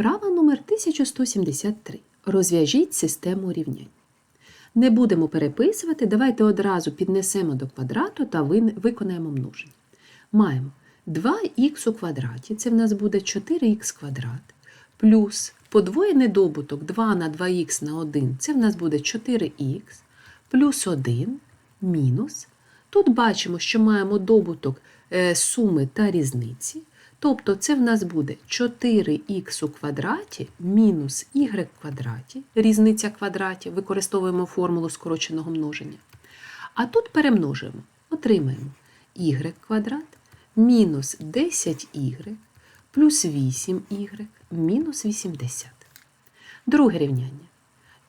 Вправа номер 1173. Розв'яжіть систему рівнянь. Не будемо переписувати, давайте одразу піднесемо до квадрату та виконаємо множення. Маємо 2х у квадраті, це в нас буде 4х квадрат, плюс подвоєний добуток 2 на 2х на 1, це в нас буде 4х, плюс 1, мінус. Тут бачимо, що маємо добуток е, суми та різниці. Тобто це в нас буде 4х у квадраті мінус y квадраті, різниця квадратів, використовуємо формулу скороченого множення. А тут перемножуємо, отримаємо y квадрат мінус 10y плюс 8y мінус 80. Друге рівняння.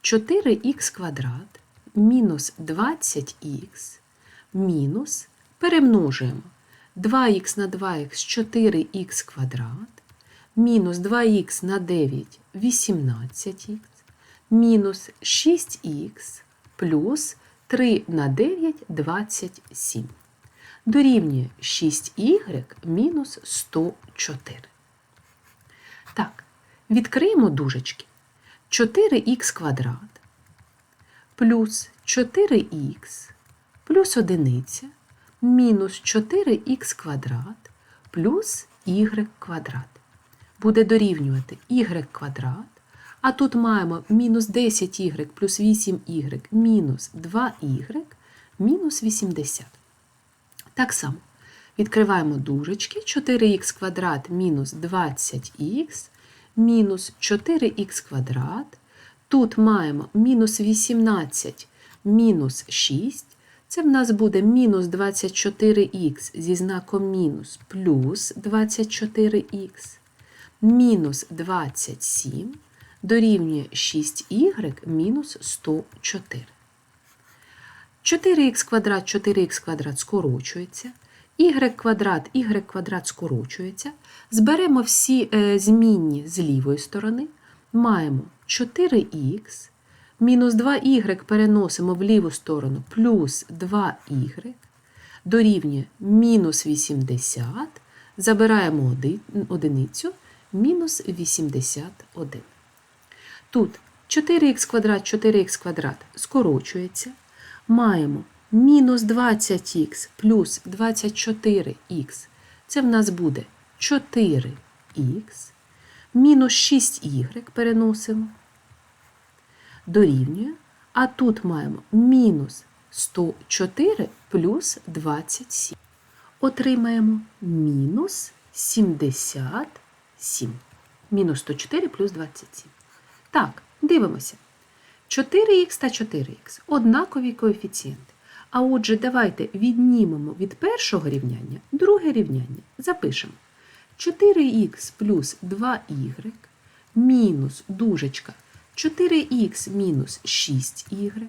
4х квадрат мінус 20х мінус перемножуємо 2х на 2х 4х квадрат, мінус 2х на 9 18х, мінус 6х плюс 3 на 9 27. Дорівнює 6y мінус 104. Так, відкриємо дужечки. 4х квадрат плюс 4х плюс одиниця мінус 4х квадрат плюс y квадрат. Буде дорівнювати y квадрат, а тут маємо мінус 10y плюс 8y мінус 2y мінус 80. Так само відкриваємо дужечки 4х квадрат мінус 20х мінус 4х квадрат. Тут маємо мінус 18 мінус 6. Це в нас буде мінус 24х зі знаком мінус плюс 24х, мінус 27 дорівнює 6y мінус 104. 4х квадрат, 4х квадрат скорочується, y квадрат, y квадрат скорочується. Зберемо всі е, змінні з лівої сторони. Маємо 4х, мінус 2y переносимо в ліву сторону, плюс 2y, дорівнює мінус 80, забираємо одиницю, мінус 81. Тут 4х квадрат, 4х квадрат скорочується. Маємо мінус 20х плюс 24х. Це в нас буде 4х. Мінус 6y переносимо. Дорівнює. А тут маємо мінус 104 плюс 27. Отримаємо мінус 77. Мінус 104 плюс 27. Так, дивимося. 4х та 4х однакові коефіцієнти. А отже, давайте віднімемо від першого рівняння друге рівняння. Запишемо 4х плюс 2y мінус дужечка 4х мінус 6y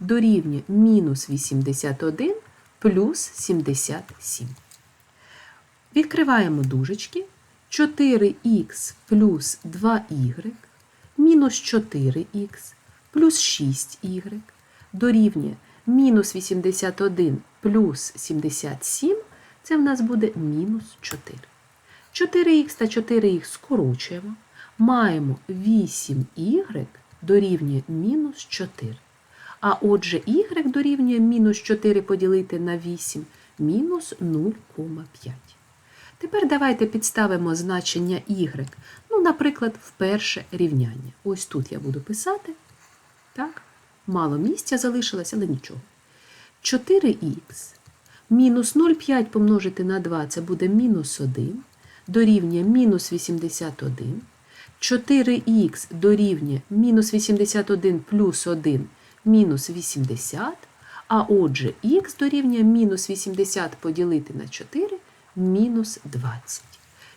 дорівнює мінус 81 плюс 77. Відкриваємо дужечки. 4х плюс 2y мінус 4х плюс 6y дорівнює мінус 81 плюс 77, це в нас буде мінус 4. 4х та 4х скорочуємо. Маємо 8y дорівнює мінус 4. А отже, y дорівнює мінус 4 поділити на 8 мінус 0,5. Тепер давайте підставимо значення y, ну, наприклад, в перше рівняння. Ось тут я буду писати. Так, мало місця залишилось, але нічого. 4х мінус 0,5 помножити на 2 це буде мінус 1, дорівнює мінус 81. 4х дорівнює мінус 81 плюс 1 мінус 80. А отже, х дорівнює мінус 80 поділити на 4 мінус 20.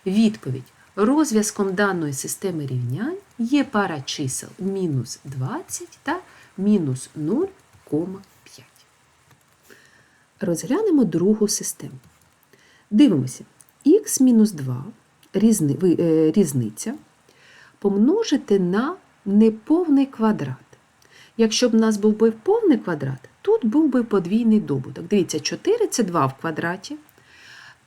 Відповідь. Розв'язком даної системи рівнянь є пара чисел мінус 20 та мінус 0,5. Розглянемо другу систему. Дивимося. х мінус 2 різни, е, різниця помножити на неповний квадрат. Якщо б у нас був би повний квадрат, тут був би подвійний добуток. Дивіться, 4 це 2 в квадраті.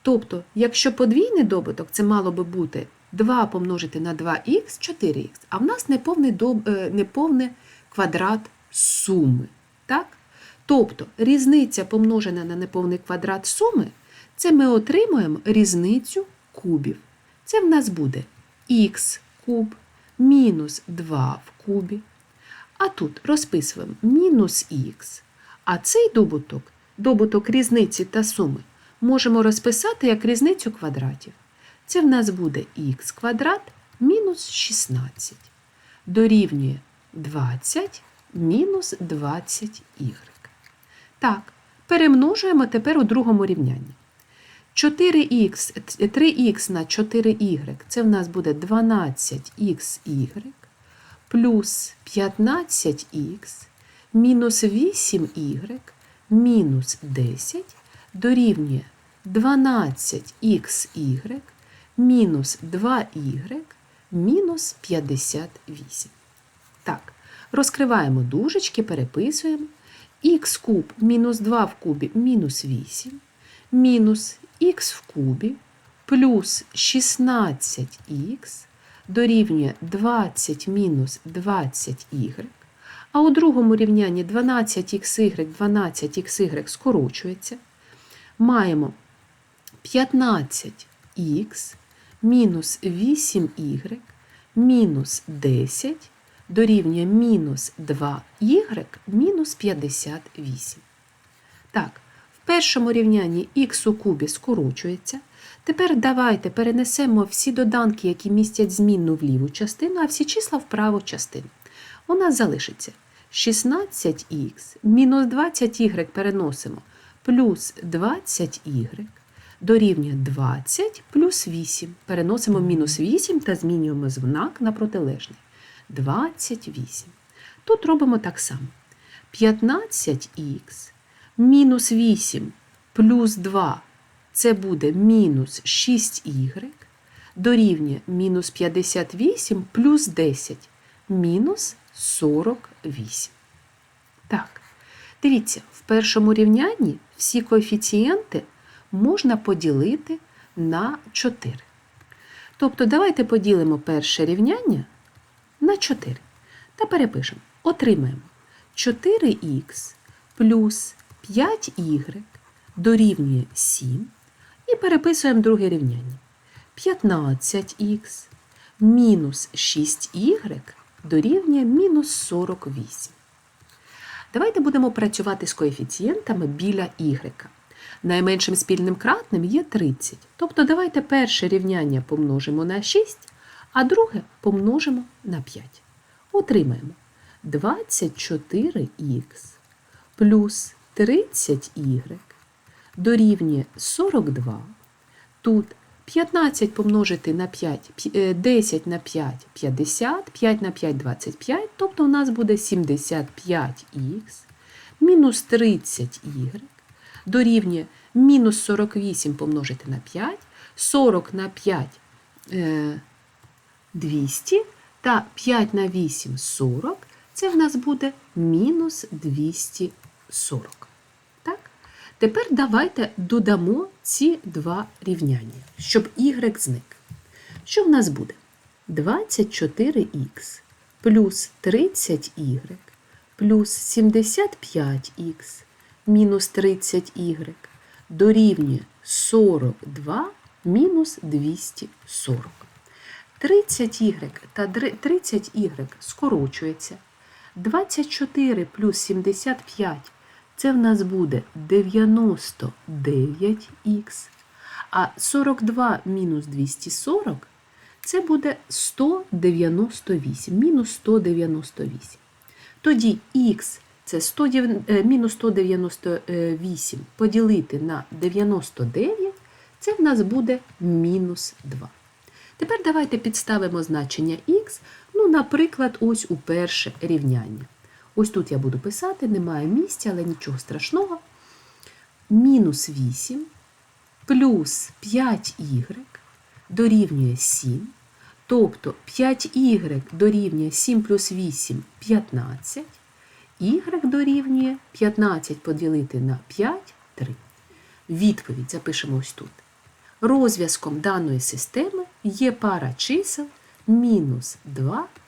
Тобто, якщо подвійний добуток, це мало би бути 2 помножити на 2х 4х, а в нас неповний, доб... е, неповний квадрат суми. Так? Тобто різниця помножена на неповний квадрат суми, це ми отримуємо різницю кубів. Це в нас буде х куб мінус 2 в кубі. А тут розписуємо мінус х. А цей добуток, добуток різниці та суми, можемо розписати як різницю квадратів. Це в нас буде х квадрат мінус 16. Дорівнює 20 мінус 20y. Так, перемножуємо тепер у другому рівнянні. 4х, 3х на 4y це в нас буде 12xy плюс 15х мінус 8y мінус 10 дорівнює 12xy мінус 2y мінус 58. Так, розкриваємо дужечки, переписуємо. х куб мінус 2 в кубі мінус 8, мінус х в кубі плюс 16х дорівнює 20 мінус 20y. А у другому рівнянні 12xy, 12xy скорочується. Маємо 15х мінус 8y мінус 10 дорівнює мінус 2y мінус 58. Так, в першому рівнянні х у кубі скорочується. Тепер давайте перенесемо всі доданки, які містять змінну в ліву частину, а всі числа в праву частину. У нас залишиться 16х мінус 20y переносимо плюс 20y дорівнює 20 плюс 8. Переносимо мінус 8 та змінюємо знак на протилежний. 28. Тут робимо так само. 15х мінус 8 плюс 2 це буде мінус 6y дорівнює мінус 58 плюс 10 мінус 48. Так, дивіться, в першому рівнянні всі коефіцієнти можна поділити на 4. Тобто, давайте поділимо перше рівняння на 4. Та перепишемо. Отримаємо 4х плюс 5y дорівнює 7. І переписуємо друге рівняння. 15х мінус 6y дорівнює мінус 48. Давайте будемо працювати з коефіцієнтами біля y. Найменшим спільним кратним є 30. Тобто давайте перше рівняння помножимо на 6, а друге помножимо на 5. Отримаємо 24х плюс 30y дорівнює 42. Тут 15 помножити на 5, 10 на 5 50, 5 на 5 25, тобто у нас буде 75х мінус 30y дорівнює мінус 48 помножити на 5, 40 на 5 е, 200 та 5 на 8 40. Це в нас буде мінус 240. Так? Тепер давайте додамо ці два рівняння, щоб y зник. Що в нас буде? 24х плюс 30y плюс 75х мінус 30y дорівнює 42 мінус 240. 30y та 30y скорочується. 24 плюс 75 це в нас буде 99х. А 42 мінус 240 це буде 198, мінус 198. Тоді х це 100, мінус 198 поділити на 99, це в нас буде мінус 2. Тепер давайте підставимо значення х, ну, наприклад, ось у перше рівняння. Ось тут я буду писати, немає місця, але нічого страшного. Мінус 8 плюс 5y дорівнює 7. Тобто 5y дорівнює 7 плюс 8 15. Y дорівнює 15 поділити на 5 3. Відповідь запишемо ось тут. Розв'язком даної системи є пара чисел мінус 2, 3.